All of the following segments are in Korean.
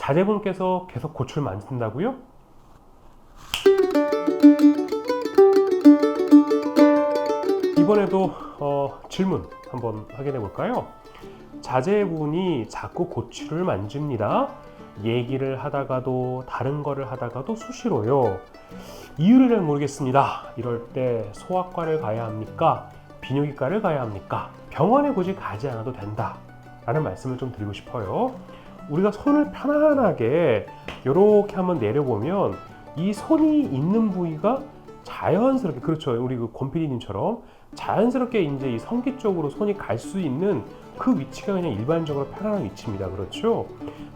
자제분께서 계속 고추를 만든다고요? 이번에도 어, 질문 한번 확인해 볼까요? 자제분이 자꾸 고추를 만집니다. 얘기를 하다가도 다른 거를 하다가도 수시로요. 이유를 잘 모르겠습니다. 이럴 때 소아과를 가야 합니까? 비뇨기과를 가야 합니까? 병원에 굳이 가지 않아도 된다. 라는 말씀을 좀 드리고 싶어요. 우리가 손을 편안하게 이렇게 한번 내려보면 이 손이 있는 부위가 자연스럽게 그렇죠. 우리 그 권PD님처럼 자연스럽게 이제 이 성기 쪽으로 손이 갈 수 있는 그 위치가 그냥 일반적으로 편안한 위치입니다. 그렇죠.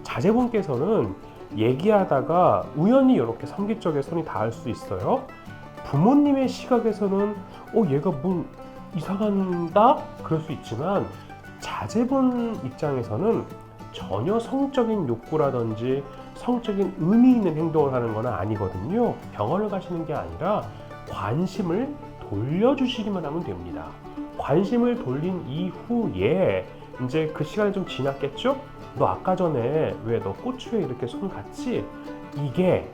자제분께서는 얘기하다가 우연히 이렇게 성기 쪽에 손이 닿을 수 있어요. 부모님의 시각에서는 어 얘가 뭐 이상한다 그럴 수 있지만 자제분 입장에서는 전혀 성적인 욕구라든지 성적인 의미 있는 행동을 하는 건 아니거든요. 병원을 가시는 게 아니라 관심을 돌려주시기만 하면 됩니다. 관심을 돌린 이후에 이제 그 시간이 좀 지났겠죠? 너 아까 전에 왜 너 고추에 이렇게 손 갔지? 이게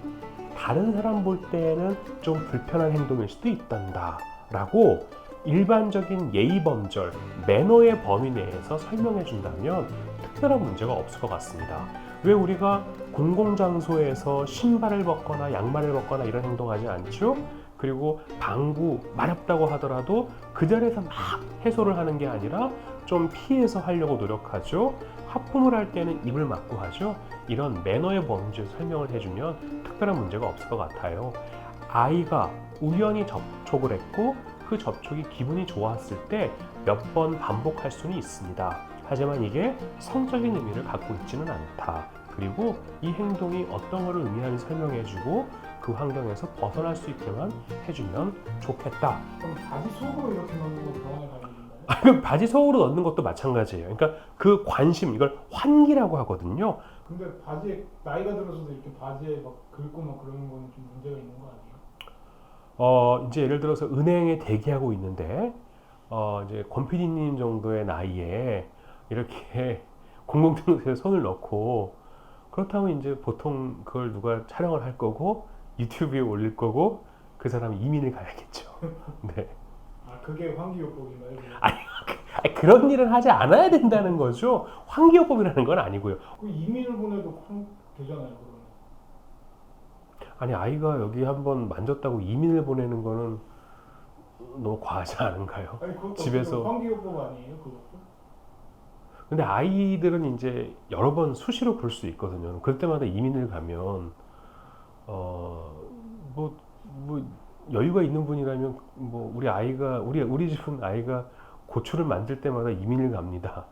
다른 사람 볼 때는 좀 불편한 행동일 수도 있단다. 라고 일반적인 예의 범절, 매너의 범위 내에서 설명해 준다면 특별한 문제가 없을 것 같습니다. 왜 우리가 공공장소에서 신발을 벗거나 양말을 벗거나 이런 행동하지 않죠? 그리고 방구 마렵다고 하더라도 그 자리에서 막 해소를 하는 게 아니라 좀 피해서 하려고 노력하죠. 하품을 할 때는 입을 막고 하죠. 이런 매너의 범죄 설명을 해주면 특별한 문제가 없을 것 같아요. 아이가 우연히 접촉을 했고 그 접촉이 기분이 좋았을 때 몇 번 반복할 수는 있습니다. 하지만 이게 성적인 의미를 갖고 있지는 않다. 그리고 이 행동이 어떤 것을 의미하는지 설명해주고 그 환경에서 벗어날 수 있게만 해주면 좋겠다. 그럼 바지 속으로 이렇게 넣는 건 병원에 가는 건가요? 아, 그 바지 속으로 넣는 것도 마찬가지예요. 그러니까 그 관심 이걸 환기라고 하거든요. 근데 바지에 나이가 들어서도 이렇게 바지에 막 긁고 막 그러는 건좀 문제가 있는 거 아니에요? 어 이제 예를 들어서 은행에 대기하고 있는데 어 이제 권 PD님 정도의 나이에 이렇게 공공장소에 손을 넣고 그렇다면 이제 보통 그걸 누가 촬영을 할 거고 유튜브에 올릴 거고 그 사람이 이민을 가야겠죠. 네. 아 그게 환기요법인가요? 그럼? 아니, 아니, 그런 일은 하지 않아야 된다는 거죠. 환기요법이라는 건 아니고요. 그 이민을 보내도 환 되잖아요 그러면. 아니 아이가 여기 한번 만졌다고 이민을 보내는 거는 너무 과하지 않은가요? 아니 그것도 집에서- 환기요법 아니에요 그것도? 근데 아이들은 이제 여러 번 수시로 볼 수 있거든요. 그럴 때마다 이민을 가면 어뭐 뭐 여유가 있는 분이라면 뭐 우리 아이가 우리 우리 집은 아이가 고추를 만들 때마다 이민을 갑니다.